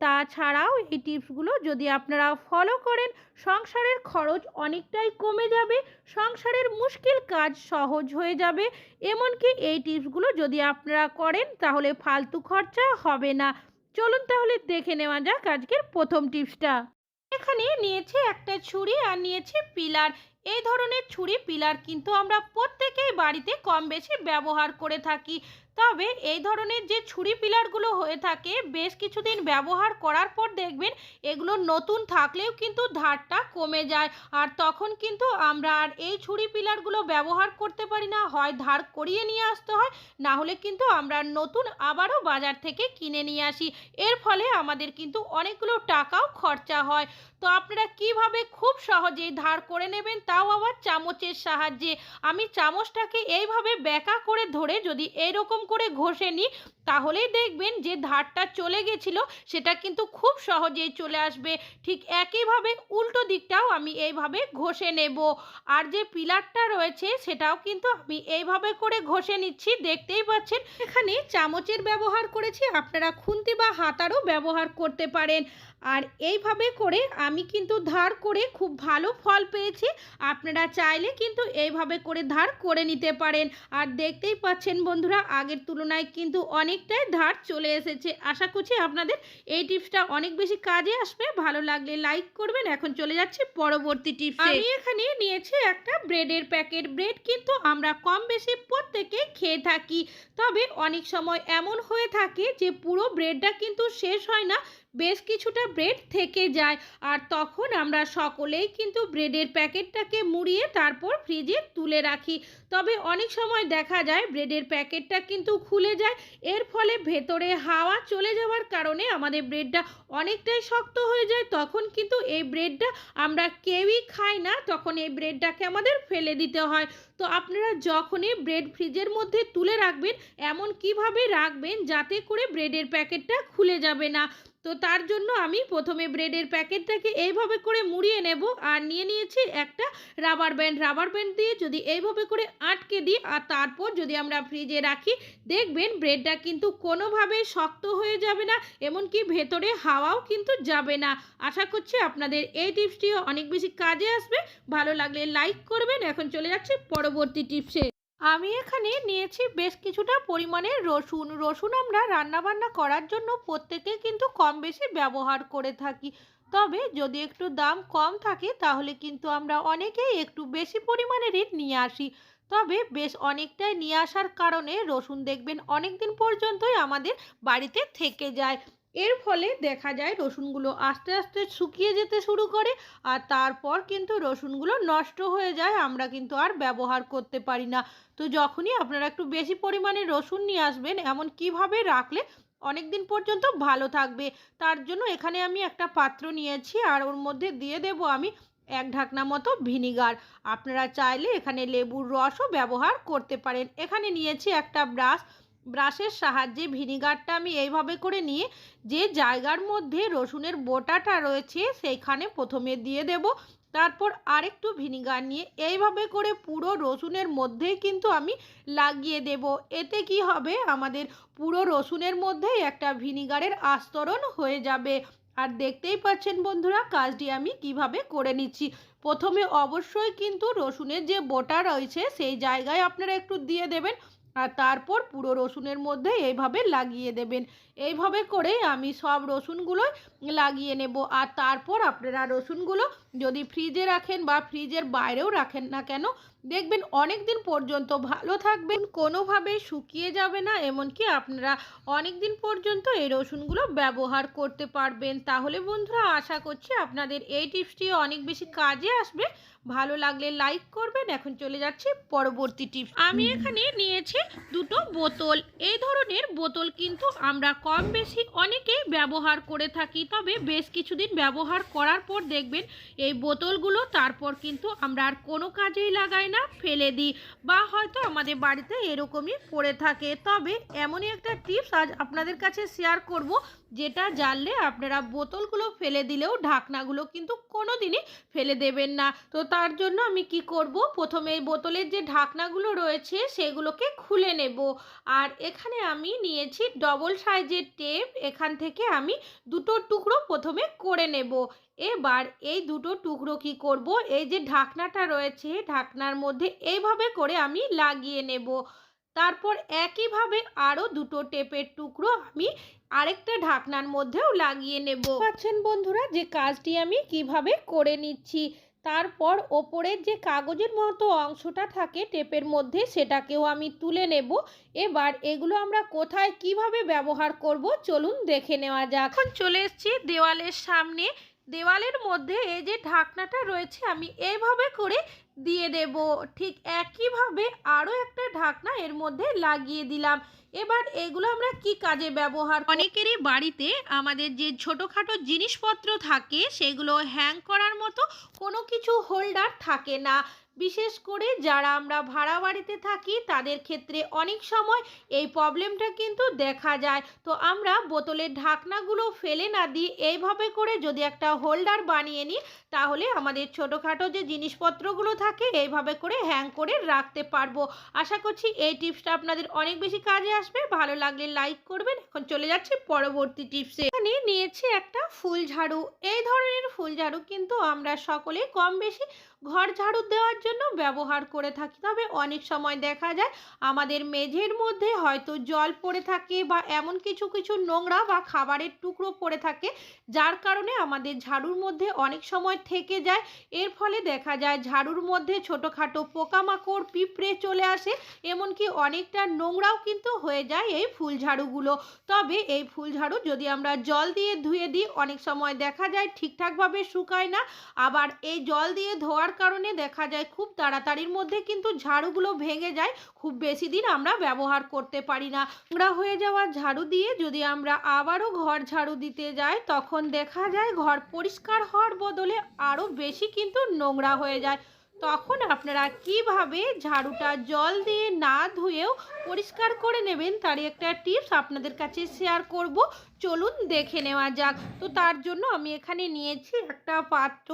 তাছাড়াও এই টিপসগুলো যদি আপনারা ফলো করেন, সংসারের খরচ অনেকটাই কমে যাবে, সংসারের মুশকিল কাজ সহজ হয়ে যাবে। এমনকি এই টিপসগুলো যদি আপনারা করেন, তাহলে ফালতু খরচা হবে না। চলুন তাহলে দেখে নেওয়া যাক আজকের প্রথম টিপসটা। এখানে নিয়েছে একটা ছুরি আর নিয়েছে পিলার। এই ধরনের ছুরি, পিলার কিন্তু আমরা প্রত্যেকেই বাড়িতে কম বেশি ব্যবহার করে থাকি। তবে এই ধরনের যে ছুরি পিলারগুলো হয়ে থাকে, বেশ কিছুদিন ব্যবহার করার পর দেখবেন এগুলো নতুন থাকলেও কিন্তু ধারটা কমে যায়। আর তখন কিন্তু আমরা আর এই ছুরি পিলারগুলো ব্যবহার করতে পারি না, হয় ধার করিয়ে নিয়ে আসতে হয়, না হলে কিন্তু আমরা নতুন আবারও বাজার থেকে কিনে নিয়ে আসি। এর ফলে আমাদের কিন্তু অনেকগুলো টাকাও খরচা হয়। তো আপনারা কীভাবে খুব সহজেই ধার করে নেবেন তাও আবার চামচের সাহায্যে? আমি চামচটাকে এইভাবে ব্যাকা করে ধরে যদি এইরকম করে ঘষে নিই। তাহলেই দেখবেন যে ধারটা চলে গেছিল, সেটা কিন্তু খুব সহজেই চলে আসবে। ঠিক একইভাবে উল্টো দিকটাও আমি এইভাবে ঘষে নেব। আর যে পিলারটা রয়েছে, সেটাও কিন্তু আমি এইভাবে করে ঘষে নিচ্ছি। দেখতেই পাচ্ছেন, এখানে চামচের ব্যবহার করেছি, আপনারা খুন্তি বা হাতারও ব্যবহার করতে পারেন। আর এইভাবে করে আমি কিন্তু ধার করে খুব ভালো ফল পেয়েছি। আপনারা চাইলে কিন্তু এইভাবে করে ধার করে নিতে পারেন। আর দেখতেই পাচ্ছেন বন্ধুরা, আগের তুলনায় কিন্তু অনেকটাই ধার চলে এসেছে। আশা করছি আপনাদের এই টিপসটা অনেক বেশি কাজে আসবে। ভালো লাগলে লাইক করবেন। এখন চলে যাচ্ছে পরবর্তী টিপস। আমি এখানে নিয়েছি একটা ব্রেডের প্যাকেট। ব্রেড কিন্তু আমরা কম বেশি প্রত্যেকে খেয়ে থাকি। তবে অনেক সময় এমন হয়ে থাকে যে পুরো ব্রেডটা কিন্তু শেষ হয় না। বেশ কিছুটা ব্রেড থেকে যায়। আর তখন আমরা সকলেই কিন্তু ব্রেডের প্যাকেটটাকে মুড়িয়ে তারপর ফ্রিজে তুলে রাখি। তবে অনেক সময় দেখা যায় ব্রেডের প্যাকেটটা কিন্তু খুলে যায়। এর ফলে ভেতরে হাওয়া চলে যাওয়ার কারণে আমাদের ব্রেডটা অনেকটাই শক্ত হয়ে যায়। তখন কিন্তু এই ব্রেডটা আমরা কেউই খাই না। তখন এই ব্রেডটাকে আমাদের ফেলে দিতে হয়। তো আপনারা যখনই ব্রেড ফ্রিজের মধ্যে তুলে রাখবেন, এমন কীভাবে রাখবেন যাতে করে ব্রেডের প্যাকেটটা খুলে যাবে না? তো তার জন্য আমি প্রথমে ব্রেডের প্যাকেটটাকে এইভাবে করে মুড়িয়ে নেব আর নিয়ে নিয়েছি একটা রাবার ব্যান্ড রাবার ব্যান্ড দিয়ে যদি এইভাবে করে আটকে দিই আর তারপর যদি আমরা ফ্রিজে রাখি, দেখবেন ব্রেডটা কিন্তু কোনোভাবে শক্ত হয়ে যাবে না, এমনকি ভেতরে হাওয়াও কিন্তু যাবে না। আশা করছি আপনাদের এই টিপসটিও অনেক বেশি কাজে আসবে। ভালো লাগলে লাইক করবেন। এখন চলে যাচ্ছি পরবর্তী টিপসে আমি এখানে নিয়েছি বেশ কিছুটা পরিমাণের রসুন। রসুন আমরা রান্নাবান্না করার জন্য প্রত্যেকে কিন্তু কম বেশি ব্যবহার করে থাকি। তবে যদি একটু দাম কম থাকে, তাহলে কিন্তু আমরা অনেকেই একটু বেশি পরিমাণেরই নিয়ে আসি। তবে বেশ অনেকটাই নিয়ে আসার কারণে রসুন দেখবেন অনেক দিন পর্যন্তই আমাদের বাড়িতে থেকে যায়। এর ফলে দেখা যায় রসুনগুলো আস্তে আস্তে শুকিয়ে যেতে শুরু করে আর তারপর কিন্তু রসুনগুলো নষ্ট হয়ে যায়। আমরা কিন্তু আর ব্যবহার করতে পারি না। তো যখনই আপনারা একটু বেশি পরিমাণে রসুন নিয়ে আসবেন, এমন কীভাবে রাখলে অনেক দিন পর্যন্ত ভালো থাকবে? তার জন্য এখানে আমি একটা পাত্র নিয়েছি আর ওর মধ্যে দিয়ে দেব আমি এক ঢাকনা মতো ভিনিগার। আপনারা চাইলে এখানে লেবুর রসও ব্যবহার করতে পারেন। এখানে নিয়েছি একটা ব্রাশ। ব্রাশের সাহায্যে ভিনিগারটা আমি এইভাবে করে নিয়ে যে জায়গার মধ্যে রসুনের বোটাটা রয়েছে সেইখানে প্রথমে দিয়ে দেব। তারপর আরেকটু ভিনিগার নিয়ে এইভাবে করে পুরো রসুনের মধ্যেই কিন্তু আমি লাগিয়ে দেব। এতে কি হবে? আমাদের পুরো রসুনের মধ্যেই একটা ভিনিগারের আস্তরণ হয়ে যাবে। আর দেখতেই পাচ্ছেন বন্ধুরা, কাজটি আমি কীভাবে করে নিচ্ছি। প্রথমে অবশ্যই কিন্তু রসুনের যে বোটা রয়েছে সেই জায়গায় আপনারা একটু দিয়ে দেবেন। আর তারপর পুরো রসুনের মধ্যে এইভাবে লাগিয়ে দেবেন। এইভাবে করে আমি সব রসুনগুলো লাগিয়ে নেব। আর তারপর আপনারা রসুনগুলো যদি ফ্রিজে রাখেন বা ফ্রিজের বাইরেও রাখেন না কেন দেখবেন অনেক দিন পর্যন্ত ভালো থাকবেন কোনোভাবে শুকিয়ে যাবে না এমনকি আপনারা অনেক দিন পর্যন্ত এই রসুনগুলো ব্যবহার করতে পারবেন। তাহলে বন্ধুরা আশা করছি আপনাদের এই টিপসটি অনেক বেশি কাজে আসবে। ভালো লাগলে লাইক করবেন। এখন চলে যাচ্ছি পরবর্তী টিপস। আমি এখানে নিয়েছি দুটো বোতল। এই ধরনের বোতল কিন্তু আমরা কম বেশি অনেকে ব্যবহার করে থাকি। তবে বেশ কিছুদিন ব্যবহার করার পর দেখবেন এই বোতলগুলো তারপর কিন্তু আমরা আর কোনো কাজেই লাগাই না, ফেলে দিই বা হয়তো আমাদের বাড়িতে এরকমই পড়ে থাকে। তবে এমনই একটা টিপস আজ আপনাদের কাছে শেয়ার করব। যেটা জানলে আপনারা বোতলগুলো ফেলে দিলেও ঢাকনাগুলো কিন্তু কোনো দিনই ফেলে দেবেন না। তো তার জন্য আমি কি করব? প্রথমে বোতলের যে ঢাকনাগুলো রয়েছে সেগুলোকে খুলে নেব। আর এখানে আমি নিয়েছি ডবল সাইজের টেপ এখান থেকে আমি দুটো টুকরো প্রথমে করে নেব। এবার এই দুটো টুকরো কি করব? এই যে ঢাকনাটা রয়েছে, ঢাকনার মধ্যে এইভাবে করে আমি লাগিয়ে নেব। তারপর একইভাবে আরও দুটো টেপের টুকরো আমি আরেকটা ঢাকনার মধ্যেও লাগিয়ে নেব। পাচ্ছেন বন্ধুরা যে কাজটি আমি কীভাবে করে নিচ্ছি? তারপর ওপরের যে কাগজের মতো অংশটা থাকে টেপের মধ্যে সেটাকেও আমি তুলে নেব। এবার এগুলো আমরা কোথায় কীভাবে ব্যবহার করব চলুন দেখে নেওয়া যাক। এখন চলে এসেছি দেওয়ালের সামনে। দেওয়ালের মধ্যে এই যে ঢাকনাটা রয়েছে, আমি এইভাবে করে দিয়ে দেব। ঠিক একইভাবে আরও একটা ঢাকনা এর মধ্যে লাগিয়ে দিলাম। এবার এগুলো আমরা কি কাজে ব্যবহার অনেকেরই বাড়িতে আমাদের যে ছোটোখাটো জিনিসপত্র থাকে, সেগুলো হ্যাং করার মতো কোনো কিছু হোল্ডার থাকে না। বিশেষ করে যারা আমরা ভাড়া বাড়িতে থাকি, তাদের ক্ষেত্রে অনেক সময় এই প্রবলেমটা কিন্তু দেখা যায়। তো আমরা বোতলের ঢাকনাগুলো ফেলে না দিয়ে এইভাবে করে যদি একটা হোল্ডার বানিয়ে নিই, তাহলে আমাদের ছোটোখাটো যে জিনিসপত্রগুলো থাকে, এইভাবে করে হ্যাং করে রাখতে পারব। আশা করছি এই টিপসটা আপনাদের অনেক বেশি কাজে আসবে। ভালো লাগলে লাইক করবেন। এখন চলে যাচ্ছি পরবর্তী টিপসে এখানে নিয়েছি একটা ফুল ঝাড়ু। এই ধরনের ফুল ঝাড়ু কিন্তু আমরা সকলে কম বেশি ঘর ঝাড়ু দেওয়ার জন্য ব্যবহার করে থাকি। তবে অনেক সময় দেখা যায় আমাদের মেঝের মধ্যে হয়তো জল পড়ে থাকে বা এমন কিছু কিছু নোংরা বা খাবারের টুকরো পড়ে থাকে, যার কারণে আমাদের ঝাড়ুর মধ্যে অনেক সময় থেকে যায়। এর ফলে দেখা যায় ঝাড়ুর মধ্যে ছোটোখাটো পোকামাকড়, পিঁপড়ে চলে আসে, এমনকি অনেকটা নোংরাও কিন্তু হয়ে যায় এই ফুল ঝাড়ুগুলো। তবে এই ফুল ঝাড়ু যদি আমরা জল দিয়ে ধুয়ে দিই। অনেক সময় দেখা যায় ঠিকঠাকভাবে শুকায় না। আবার এই জল দিয়ে ধোয়ার কারণে দেখা যায় খুব তাড়াতাড়ির মধ্যে কিন্তু ঝাড়ুগুলো ভেঙে যায়। খুব বেশি দিন আমরা ব্যবহার করতে পারি না। নোংরা হয়ে যাওয়া ঝাড়ু দিয়ে যদি আমরা আবারও ঘর ঝাড়ু দিতে যাই, তখন দেখা যায় ঘর পরিষ্কার হওয়ার বদলে আরও বেশি কিন্তু নোংরা হয়ে যায়। তখন আপনারা কীভাবে ঝাড়ুটা জল দিয়ে না ধুয়েও পরিষ্কার করে নেবেন তারই একটা টিপস আপনাদের কাছে শেয়ার করব। চলুন দেখে নেওয়া যাক। তো তার জন্য আমি এখানে নিয়েছি একটা পাত্র।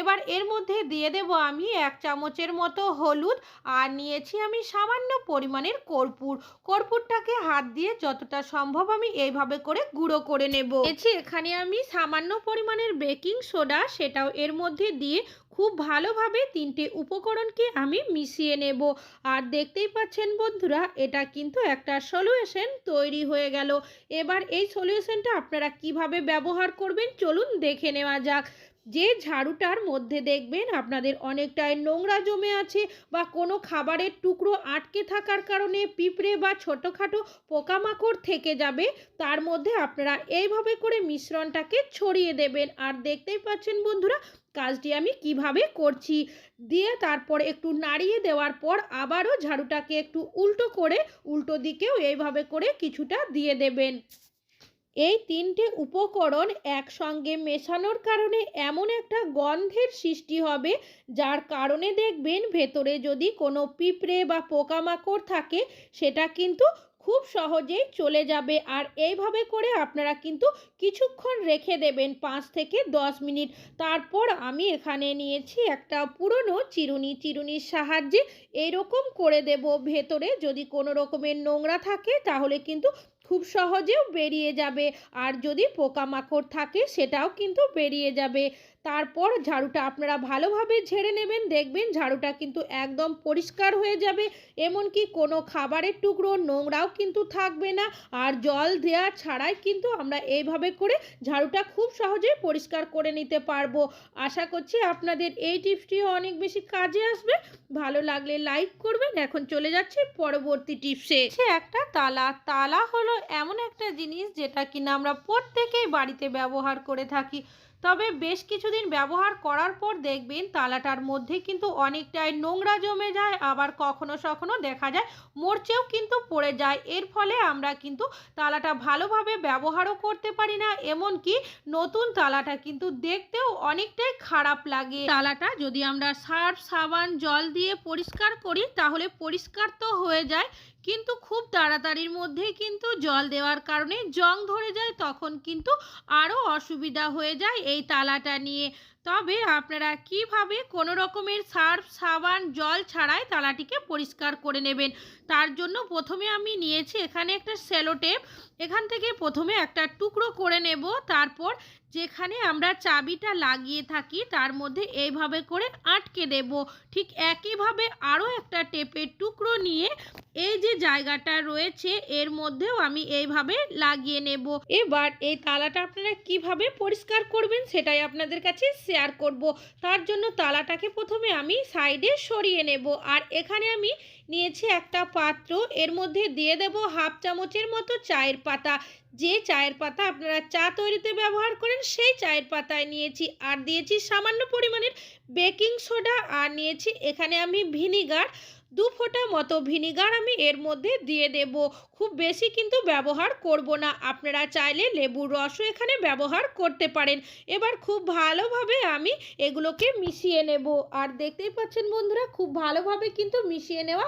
এবার এর মধ্যে দিয়ে দেব আমি এক চামচের মতো হলুদ আর নিয়েছি আমি সামান্য পরিমাণের কর্পূর। কর্পূরটাকে হাত দিয়ে যতটা সম্ভব আমি এইভাবে করে গুঁড়ো করে নেব। নিয়েছি এখানে আমি সামান্য পরিমাণের বেকিং সোডা, সেটাও এর মধ্যে দিয়ে খুব ভালোভাবে তিনটে উপকরণকে আমি মিশিয়ে নেব। আর দেখতেই পাচ্ছেন বন্ধুরা, এটা কিন্তু একটা সলিউশন তৈরি হয়ে গেল। এবার এই সলিউশনটা আপনারা কীভাবে ব্যবহার করবেন চলুন দেখে নেওয়া যাক। যে ঝাড়ুটার মধ্যে দেখবেন আপনাদের অনেকটাই নোংরা জমে আছে বা কোনো খাবারের টুকরো আটকে থাকার কারণে পিঁপড়ে বা ছোটোখাটো পোকামাকড় থেকে যাবে, তার মধ্যে আপনারা এইভাবে করে মিশ্রণটাকে ছড়িয়ে দেবেন। আর দেখতেই পাচ্ছেন বন্ধুরা কাজটি আমি কীভাবে করছি? দিয়ে তারপর একটু নাড়িয়ে দেওয়ার পর আবারও ঝাড়ুটাকে একটু উল্টো করে উল্টো দিকেও এইভাবে করে কিছুটা দিয়ে দেবেন। এই তিনটে উপকরণ একসঙ্গে মেশানোর কারণে এমন একটা গন্ধের সৃষ্টি হবে, যার কারণে দেখবেন ভেতরে যদি কোনো পিঁপড়ে বা পোকামাকড় থাকে, সেটা কিন্তু খুব সহজেই চলে যাবে। আর এইভাবে করে আপনারা কিন্তু কিছুক্ষণ রেখে দেবেন পাঁচ থেকে দশ মিনিট। তারপর আমি এখানে নিয়েছি একটা পুরনো চিরুনি। চিরুনির সাহায্যে এরকম করে দেব ভেতরে। যদি কোনো রকমের নোংরা থাকে, তাহলে কিন্তু খুব সহজেও বেরিয়ে যাবে। আর যদি পোকামাকড় থাকে, সেটাও কিন্তু বেরিয়ে যাবে। তারপর ঝাড়ুটা আপনারা ভালোভাবে ঝেড়ে নেবেন, দেখবেন ঝাড়ুটা কিন্তু একদম পরিষ্কার হয়ে যাবে। এমনকি কোনো খাবারের টুকরো, নোংরাও কিন্তু থাকবে না। আর জল দেওয়া ছাড়াই কিন্তু আমরা এইভাবে করে ঝাড়ুটা খুব সহজেই পরিষ্কার করে নিতে পারব। আশা করছি আপনাদের এই টিপসটিও অনেক বেশি কাজে আসবে। ভালো লাগলে লাইক করবেন। এখন চলে যাচ্ছি পরবর্তী টিপসে। একটা তালা। তালা হলো এমন একটা জিনিস যেটা কিনা আমরা প্রত্যেকেই বাড়িতে ব্যবহার করে থাকি। তবে বেশ কিছুদিন ব্যবহার করার পর দেখবেন তালাটার মধ্যে কিন্তু অনেকটাই নোংরা জমে যায়, আবার কখনো সখনো দেখা যায় মরচেও কিন্তু পড়ে যায়। এর ফলে আমরা কিন্তু তালাটা ভালোভাবে ব্যবহারও করতে পারি না, এমনকি নতুন তালাটা কিন্তু দেখতেও অনেকটাই খারাপ লাগে। তালাটা যদি আমরা সার্ফ সাবান, জল দিয়ে পরিষ্কার করি, তাহলে পরিষ্কার তো হয়ে যায়, কিন্তু খুব তাড়াতাড়ির মধ্যেই কিন্তু জল দেওয়ার কারণে জং ধরে যায়, তখন কিন্তু আরও অসুবিধা হয়ে যায়। এই তালাটা নিয়ে। তবে আপনারা কীভাবে কোনো রকমের সার্ফ, সাবান, জল ছাড়াই তালাটিকে পরিষ্কার করে নেবেন? তার জন্য প্রথমে আমি নিয়েছি এখানে একটা সেলোটেপ এখান থেকে প্রথমে একটা টুকরো করে নেব। তারপর যেখানে আমরা চাবিটা লাগিয়ে থাকি, তার মধ্যে এইভাবে করে আটকে দেব। ঠিক একইভাবে আরও একটা টেপের টুকরো নিয়ে এই যে জায়গাটা রয়েছে, এর মধ্যেও আমি এইভাবে লাগিয়ে নেব। এবার এই তালাটা আপনারা কীভাবে পরিষ্কার করবেন সেটাই আপনাদের কাছে শেয়ার করব। তার জন্য তালাটাকে প্রথমে আমি সাইডে সরিয়ে নেব। আর এখানে আমি নিয়েছি একটা পাত্র। এর মধ্যে দিয়ে দেব হাফ চামচের মতো চায়ের পাতা। যে চায়ের পাতা আপনারা চা তৈরিতে ব্যবহার করেন, সেই চায়ের পাতায় নিয়েছি। আর দিয়েছি সামান্য পরিমাণের বেকিং সোডা। আর নিয়েছি এখানে আমি ভিনিগার। দু ফোঁটা মতো ভিনিগার আমি এর মধ্যে দিয়ে দেব। খুব বেশি কিন্তু ব্যবহার করব না। আপনারা চাইলে লেবুর রসও এখানে ব্যবহার করতে পারেন। এবার খুব ভালোভাবে আমি এগুলোকে মিশিয়ে নেব। আর দেখতেই পাচ্ছেন বন্ধুরা, খুব ভালোভাবে কিন্তু মিশিয়ে নেওয়া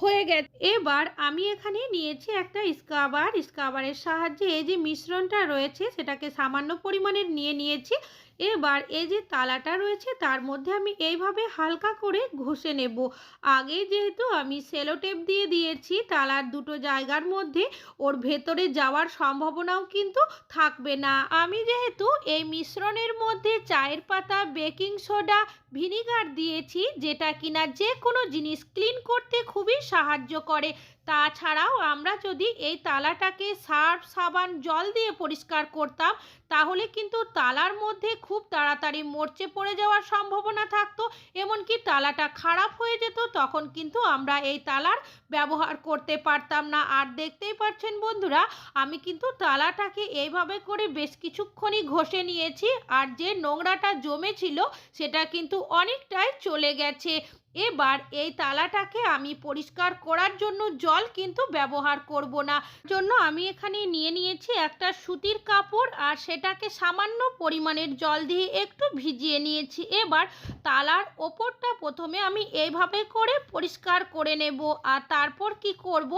হয়ে গেছে। এবার আমি এখানে নিয়েছি একটা স্কাবার স্কাবারের সাহায্যে এই যে মিশ্রণটা রয়েছে, সেটাকে সামান্য পরিমাণের নিয়ে নিয়েছি। এবার এই যে তালাটা রয়েছে, তার মধ্যে আমি এইভাবে হালকা করে ঘষে নেব। আগে যেহেতু আমি সেলোটেপ দিয়ে দিয়েছি, তালার দুটো জায়গার মধ্যে ওর ভেতরে যাওয়ার সম্ভাবনাও কিন্তু থাকবে না। আমি যেহেতু এই মিশ্রণের মধ্যে চায়ের পাতা, বেকিং সোডা, ভিনিগার দিয়েছি, যেটা কিনা যে কোনো জিনিস ক্লিন করতে খুবই সাহায্য করে। তাছাড়াও আমরা যদি এই তালাটাকে সার্ফ সাবান জল দিয়ে পরিষ্কার করতাম, তাহলে কিন্তু তালার মধ্যে খুব তাড়াতাড়ি মরচে পড়ে যাওয়ার সম্ভাবনা থাকতো। এমনকি তালাটা খারাপ হয়ে যেত, তখন কিন্তু আমরা এই তালার ব্যবহার করতে পারতাম না। আর দেখতেই পাচ্ছেন বন্ধুরা, আমি কিন্তু তালাটাকে এইভাবে করে বেশ কিছুক্ষণই ঘষে নিয়েছি। আর যে নোংরাটা জমেছিল, সেটা কিন্তু অনেকটাই চলে গেছে। এবার এই তালাটাকে আমি পরিষ্কার করার জন্য জল কিন্তু ব্যবহার করব না। জন্য আমি এখানে নিয়ে নিয়েছি একটা সুতির কাপড় আর সেটাকে সামান্য পরিমাণের জল দিয়ে একটু ভিজিয়ে নিয়েছি। এবার তালার ওপরটা প্রথমে আমি এইভাবে করে পরিষ্কার করে নেব আর তারপর কি করব?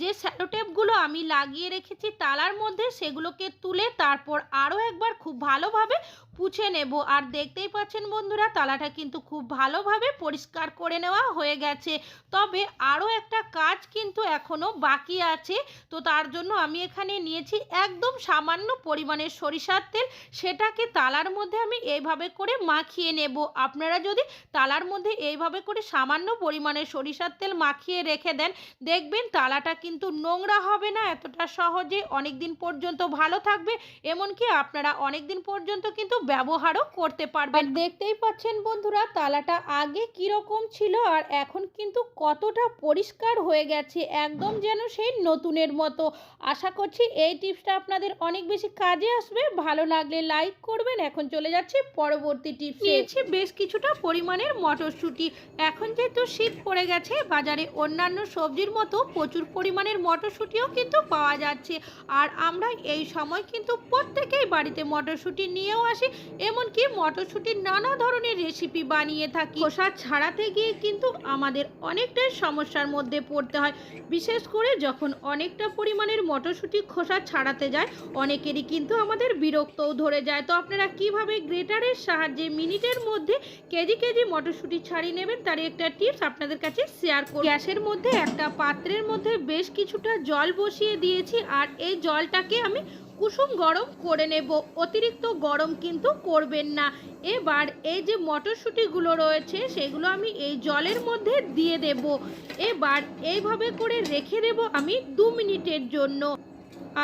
যে স্যালোটেপগুলো আমি লাগিয়ে রেখেছি তালার মধ্যে সেগুলোকে তুলে তারপর আরও একবার খুব ভালোভাবে পুছে নেব। আর দেখতেই পাচ্ছেন বন্ধুরা, তালাটা কিন্তু খুব ভালোভাবে পরিষ্কার করে নেওয়া হয়ে গেছে। তবে আরও একটা কাজ কিন্তু এখনও বাকি আছে। তো তার জন্য আমি এখানে নিয়েছি একদম সামান্য পরিমাণের সরিষার তেল। সেটাকে তালার মধ্যে আমি এইভাবে করে মাখিয়ে নেব। আপনারা যদি তালার মধ্যে এইভাবে করে সামান্য পরিমাণের সরিষার তেল মাখিয়ে রেখে দেন, দেখবেন তালাটা কিন্তু নোংরা হবে না, এতটা সহজে অনেক দিন পর্যন্ত ভালো থাকবে। এমনকি আপনারা অনেক দিন পর্যন্ত কিন্তু ব্যবহারও করতে পারবেন। দেখতেই পাচ্ছেন বন্ধুরা তালাটা আগে কীরকম ছিল আর এখন কিন্তু কতটা পরিষ্কার হয়ে গেছে একদম যেন সেই নতুনের মতো। আশা করছি এই টিপসটা আপনাদের অনেক বেশি কাজে আসবে। ভালো লাগলে লাইক করবেন। এখন চলে যাচ্ছে পরবর্তী টিপস। নিয়েছি বেশ কিছুটা পরিমাণের মটরশুঁটি। এখন যেহেতু শীত পড়ে গেছে বাজারে অন্যান্য সবজির মতো প্রচুর পরিমাণের মটরশুঁটিও কিন্তু পাওয়া যাচ্ছে। আর আমরা এই সময় কিন্তু প্রত্যেকেই বাড়িতে মটরশুঁটি নিয়েও আসি। এমনকি মটরশুঁটির নানা ধরনের রেসিপি বানিয়ে থাকি। খোসা ছাড়াতে গিয়ে কিন্তু আমাদের অনেকটাই সমস্যার মধ্যে পড়তে হয়। বিশেষ করে যখন অনেকটা পরিমাণের মটরশুঁটি খোসা ছাড়াতে যায়, অনেকেরই কিন্তু আমাদের বিরক্তও ধরে যায়। তো আপনারা কীভাবে গ্রেটারের সাহায্যে মিনিটের মধ্যে কেজি কেজি মটরশুঁটি ছাড়িয়ে নেবেন তার একটা টিপস আপনাদের কাছে শেয়ার করব। গ্যাসের মধ্যে একটা পাত্রের মধ্যে বেশ কিছুটা জল বসিয়ে দিয়েছি, আর এই জলটাকে আমি কুসুম গরম করে নেব। অতিরিক্ত গরম কিন্তু করবেন না। এবার এই যে মটরশুঁটিগুলো রয়েছে, সেগুলো আমি এই জলের মধ্যে দিয়ে দেব। এবার এইভাবে করে রেখে দেব আমি দু মিনিটের জন্য।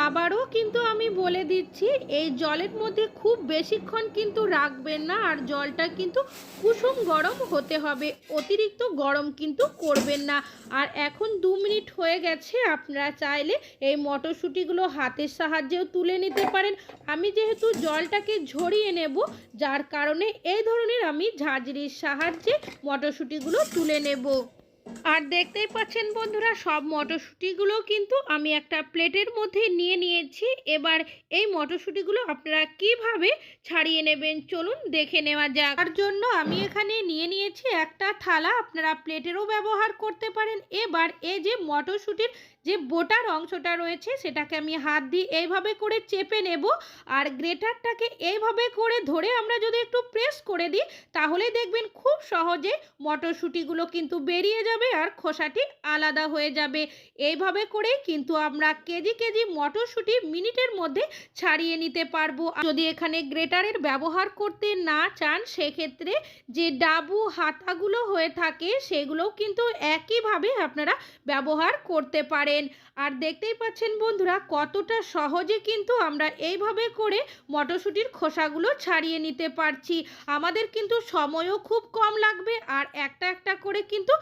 আবারও কিন্তু আমি বলে দিচ্ছি, এই জলের মধ্যে খুব বেশিক্ষণ কিন্তু রাখবেন না আর জলটা কিন্তু কুসুম গরম হতে হবে, অতিরিক্ত গরম কিন্তু করবেন না। আর এখন দু মিনিট হয়ে গেছে, আপনারা চাইলে এই মটরশুঁটিগুলো হাতের সাহায্যেও তুলে নিতে পারেন। আমি যেহেতু জলটাকে ঝরিয়ে নেব, যার কারণে এই ধরনের আমি ঝাঁঝরির সাহায্যে মটরশুঁটিগুলো তুলে নেব। আর দেখতেই পাচ্ছেন বন্ধুরা, সব মটরশুঁটিগুলো কিন্তু আমি একটা প্লেটের মধ্যে নিয়ে নিয়েছি। এবার এই মটরশুঁটিগুলো আপনারা কীভাবে ছাড়িয়ে নেবেন চলুন দেখে নেওয়া যাক। তার জন্য আমি এখানে নিয়ে নিয়েছি একটা থালা, আপনারা প্লেটেরও ব্যবহার করতে পারেন। এবার এই যে মটরশুঁটির যে বোটার অংশটা রয়েছে, সেটাকে আমি হাত দিয়ে এইভাবে করে চেপে নেব। আর গ্রেটারটাকে এইভাবে করে ধরে আমরা যদি একটু প্রেস করে দিই, তাহলে দেখবেন খুব সহজে মটরশুঁটিগুলো কিন্তু বেরিয়ে যাবে আর খোসাটি আলাদা হয়ে যাবে। এইভাবে করেই কিন্তু আমরা কেজি কেজি মটরশুঁটি মিনিটের মধ্যে ছাড়িয়ে নিতে পারব। যদি এখানে গ্রেটারের ব্যবহার করতে না চান, সেক্ষেত্রে যে ডাবু হাতাগুলো হয়ে থাকে, সেগুলোও কিন্তু একইভাবে আপনারা ব্যবহার করতে পারেন। আর দেখতেই পাচ্ছেন বন্ধুরা, কতটা সহজে কিন্তু আমরা এইভাবে করে মটরশুঁটির খোসাগুলো ছাড়িয়ে নিতে পারছি। আমাদের কিন্তু সময়ও খুব কম লাগবে, আর একটা একটা করে কিন্তু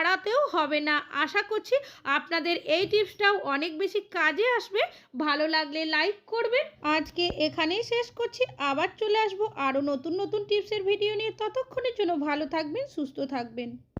ছাড়াতেও হবে না। আশা করছি আপনাদের এই টিপসটাও অনেক বেশি কাজে আসবে। ভালো লাগলে লাইক করবেন। আজকে এখানেই শেষ করছি। আবার চলে আসব আরও নতুন নতুন টিপসের ভিডিও নিয়ে। ততক্ষণের জন্য ভালো থাকবেন, সুস্থ থাকবেন।